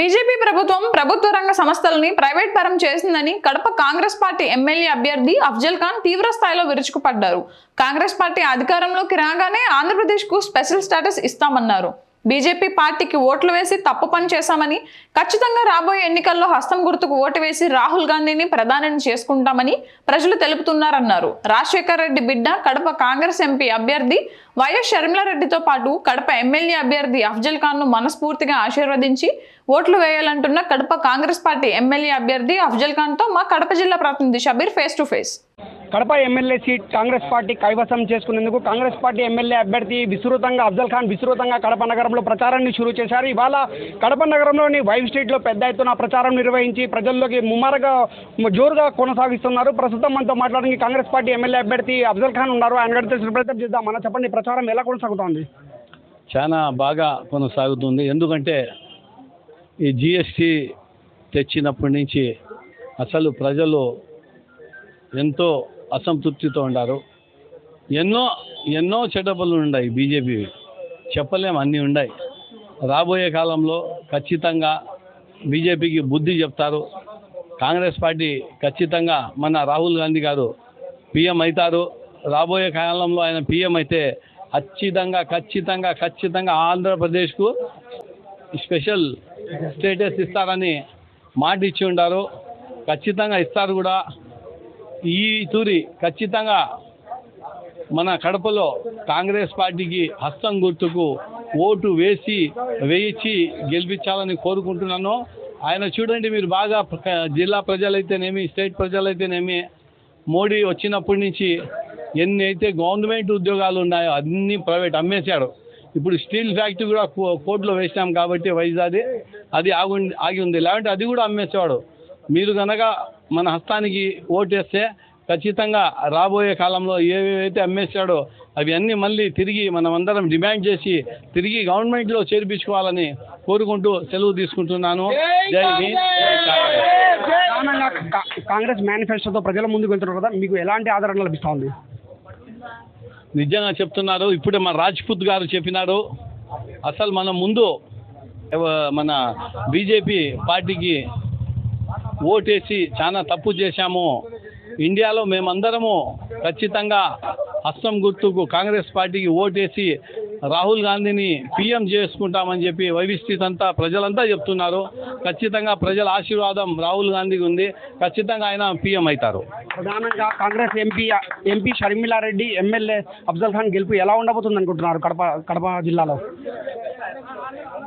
BJP ప్రభుత్వం ప్రభుత్వ రంగ సంస్థలని ప్రైవేట్ పరం చేసిందని కడప కాంగ్రెస్ పార్టీ ఎమ్మెల్యే అభ్యర్థి అఫ్జల్ ఖాన్ తీవ్ర స్థాయిలో విరుచుకుపడ్డారు. కాంగ్రెస్ పార్టీ అధికారంలోకి రాగానే ఆంధ్రప్రదేశ్కు స్పెషల్ స్టేటస్ ఇస్తామన్నారు. బీజేపీ పార్టీకి ఓట్లు వేసి తప్పు పని చేశామని ఖచ్చితంగా రాబోయే ఎన్నికల్లో హస్తం గుర్తుకు ఓటు వేసి రాహుల్ గాంధీని ప్రధానిని చేసుకుంటామని ప్రజలు తెలుపుతున్నారన్నారు. రాజశేఖర రెడ్డి బిడ్డ కడప కాంగ్రెస్ ఎంపీ అభ్యర్థి వైఎస్ షర్మిలారెడ్డితో పాటు కడప ఎమ్మెల్యే అభ్యర్థి అఫ్జల్ ఖాన్ను మనస్ఫూర్తిగా ఆశీర్వదించి ఓట్లు వేయాలంటున్న కడప కాంగ్రెస్ పార్టీ ఎమ్మెల్యే అభ్యర్థి అఫ్జల్ ఖాన్తో మా కడప జిల్లా ప్రతినిధి Shabbir face to face Kadapa MLA seat Congress party కైవసం చేసుకునేందుకు కాంగ్రెస్ పార్టీ ఎమ్మెల్యే అభ్యర్థి విస్తృతంగా అఫ్జల్ ఖాన్ విస్తృతంగా కడప నగరంలో ప్రచారాన్ని షురూ చేశారు. ఇవాళ కడప నగరంలోని వైవ్ స్ట్రీట్లో పెద్ద ఎత్తున ప్రచారం నిర్వహించి ప్రజల్లోకి ముమ్మరగా జోరుగా కొనసాగిస్తున్నారు. ప్రస్తుతం మనతో మాట్లాడడానికి కాంగ్రెస్ పార్టీ ఎమ్మెల్యే అభ్యర్థి అఫ్జల్ ఖాన్ ఉన్నారు. ఆయన గడితే ప్రయత్నం చేద్దాం. మన చెప్పండి ప్రచారం ఎలా కొనసాగుతోంది? చాలా బాగా కొనసాగుతుంది. ఎందుకంటే ఈ జిఎస్టీ తెచ్చినప్పటి నుంచి అసలు ప్రజలు ఎంతో అసంతృప్తితో ఉన్నారు ఎన్నో ఎన్నో చెడ్డపనులు ఉన్నాయి బీజేపీ. చెప్పలేం అన్నీ ఉన్నాయి రాబోయే కాలంలో ఖచ్చితంగా బీజేపీకి బుద్ధి చెప్తారు. కాంగ్రెస్ పార్టీ ఖచ్చితంగా మన రాహుల్ గాంధీ గారు పీఎం అవుతారు. రాబోయే కాలంలో ఆయన పీఎం అయితే ఖచ్చితంగా ఖచ్చితంగా ఖచ్చితంగా ఆంధ్రప్రదేశ్కు స్పెషల్ స్టేటస్ ఇస్తారని మాట ఇచ్చి ఉండారు. ఖచ్చితంగా ఇస్తారు కూడా. ఈ తూరి ఖచ్చితంగా మన కడపలో కాంగ్రెస్ పార్టీకి హస్తం గుర్తుకు ఓటు వేసి వేయించి గెలిపించాలని కోరుకుంటున్నాను. ఆయన చూడండి మీరు బాగా జిల్లా ప్రజలైతేనేమి స్టేట్ ప్రజలైతేనేమి మోడీ వచ్చినప్పటి నుంచి ఎన్ని అయితే గవర్నమెంట్ ఉద్యోగాలు ఉన్నాయో అన్ని ప్రైవేట్ అమ్మేశాడు. ఇప్పుడు స్టీల్ ఫ్యాక్టరీ కూడా కో- కోర్టులో వేసినాం కాబట్టి వైజాగ్ అది ఆగి ఆగి ఉంది. లేదంటే అది కూడా అమ్మేసేవాడు. మీరు కనుక మన హస్తానికి ఓటేస్తే ఖచ్చితంగా రాబోయే కాలంలో ఏవేవైతే అమ్మేశాడో అవి అన్నీ మళ్ళీ తిరిగి మనం అందరం డిమాండ్ చేసి తిరిగి గవర్నమెంట్లో చేర్పించుకోవాలని కోరుకుంటూ సెలవు తీసుకుంటున్నాను. జై కాంగ్రెస్. మేనిఫెస్టోతో ప్రజల ముందుకు వెళ్తున్నారు కదా మీకు ఎలాంటి ఆదరణ లభిస్తోంది నిజంగా చెప్తున్నారు ఇప్పుడే మన రాజ్పుత్ గారు చెప్పినారు అసలు మనం ముందు మన బీజేపీ పార్టీకి ఓటేసి చాలా తప్పు చేశాము. ఇండియాలో మేమందరము ఖచ్చితంగా హస్తం గుర్తుకు కాంగ్రెస్ పార్టీకి ఓటేసి రాహుల్ గాంధీని పీఎం చేసుకుంటామని చెప్పి వైవిస్థిత్ అంతా ప్రజలంతా చెప్తున్నారు. ఖచ్చితంగా ప్రజల ఆశీర్వాదం రాహుల్ గాంధీకి ఉంది. ఖచ్చితంగా ఆయన పీఎం అవుతారు. ప్రధానంగా కాంగ్రెస్ ఎంపీ ఎంపీ షర్మిలారెడ్డి ఎమ్మెల్యే అఫ్జల్ ఖాన్ గెలుపు ఎలా ఉండబోతుంది అనుకుంటున్నారు కడప కడప జిల్లాలో?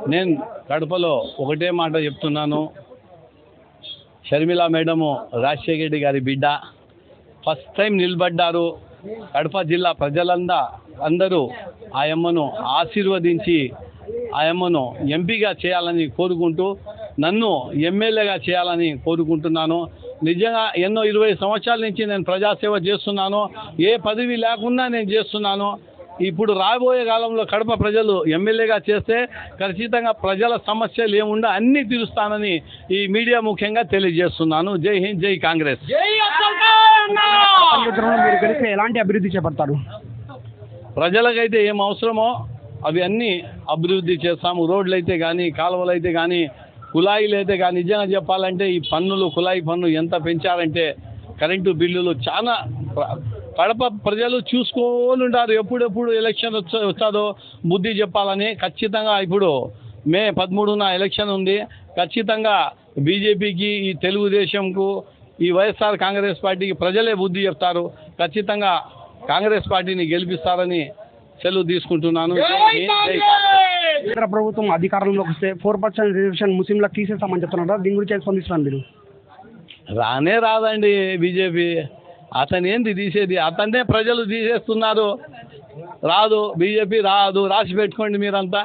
నేను కడపలో ఒకటే మాట చెప్తున్నాను. షర్మిల మేడము రాజశేఖర రెడ్డి గారి బిడ్డ. ఫస్ట్ టైం నిలబడ్డారు. కడప జిల్లా ప్రజలందా అందరూ ఆయమ్మను ఆశీర్వదించి ఆయమ్మను ఎంపీగా చేయాలని కోరుకుంటూ నన్ను ఎమ్మెల్యేగా చేయాలని కోరుకుంటున్నాను. నిజంగా ఎన్నో ఇరవై సంవత్సరాల నుంచి నేను ప్రజాసేవ చేస్తున్నాను. ఏ పదవి లేకుండా నేను చేస్తున్నాను. ఇప్పుడు రాబోయే కాలంలో కడప ప్రజలు ఎమ్మెల్యేగా చేస్తే ఖచ్చితంగా ప్రజల సమస్యలు ఏముండా అన్నీ తీరుస్తానని ఈ మీడియా ముఖ్యంగా తెలియజేస్తున్నాను. జై హింద్ జై కాంగ్రెస్. మీరు ఎలాంటి అభివృద్ధి చేపడతారు? ప్రజలకైతే ఏం అవసరమో అవి అన్నీ అభివృద్ధి చేస్తాము. రోడ్లు అయితే కానీ కాలువలు అయితే కానీ కుళాయిలు అయితే కానీ నిజంగా చెప్పాలంటే ఈ పన్నులు కుళాయి పన్ను ఎంత పెంచారంటే కరెంటు బిల్లులు చాలా కడప ప్రజలు చూసుకొని ఉంటారు ఎప్పుడెప్పుడు ఎలక్షన్ వచ్చ వచ్చాదో బుద్ధి చెప్పాలని. ఖచ్చితంగా ఇప్పుడు మే పదమూడున ఎలక్షన్ ఉంది. ఖచ్చితంగా బీజేపీకి ఈ తెలుగుదేశంకు ఈ వైఎస్ఆర్ కాంగ్రెస్ పార్టీకి ప్రజలే బుద్ధి చెప్తారు. ఖచ్చితంగా కాంగ్రెస్ పార్టీని గెలిపిస్తారని సెలవు తీసుకుంటున్నాను. కేంద్ర ప్రభుత్వం అధికారంలోకి వస్తే ఫోర్ పర్సెంట్ రిజర్వేషన్ ముస్లింలకు తీసేస్తామని చెప్తున్నారు? దీని గురించి ఏం స్పందిస్తున్నారు మీరు? రానే రాదండి బీజేపీ. అతను ఏంది తీసేది? అతనే ప్రజలు తీసేస్తున్నారు. రాదు బీజేపీ రాదు రాసి పెట్టుకోండి మీరంతా.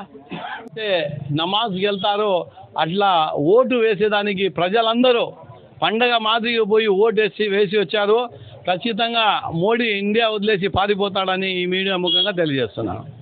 అంటే నమాజ్కి వెళ్తారు అట్లా ఓటు వేసేదానికి ప్రజలందరూ పండగ మాదిరిగా పోయి ఓటు వేసి వేసి వచ్చారు. ఖచ్చితంగా మోడీ ఇండియా వదిలేసి పారిపోతాడని ఈ మీడియా ముఖంగా తెలియజేస్తున్నాను.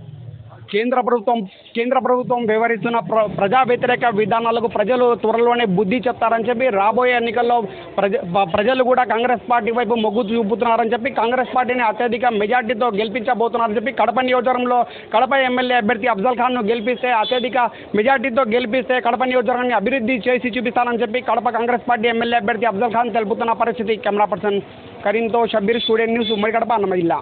కేంద్ర ప్రభుత్వం కేంద్ర ప్రభుత్వం వ్యవహరిస్తున్న ప్ర ప్రజా వ్యతిరేక విధానాలకు ప్రజలు త్వరలోనే బుద్ధి చెప్తారని చెప్పి రాబోయే ఎన్నికల్లో ప్రజ ప్రజలు కూడా కాంగ్రెస్ పార్టీ వైపు మొగ్గు చూపుతున్నారని చెప్పి కాంగ్రెస్ పార్టీని అత్యధిక మెజార్టీతో గెలిపించబోతున్నారని చెప్పి కడప నియోజకవర్గంలో కడప ఎమ్మెల్యే అభ్యర్థి అఫ్జల్ ఖాన్ను గెలిపిస్తే అత్యధిక మెజార్టీతో గెలిపిస్తే కడప నియోజకవర్గాన్ని అభివృద్ధి చేసి చూపిస్తానని చెప్పి కడప కాంగ్రెస్ పార్టీ ఎమ్మెల్యే అభ్యర్థి అఫ్జల్ ఖాన్ తెలుపుతున్న పరిస్థితి. కెమెరా పర్సన్ కరీంతో షబ్బీర్ స్టూడియో న్యూస్ ఉమ్మడి కడప అన్నమ జిల్లా.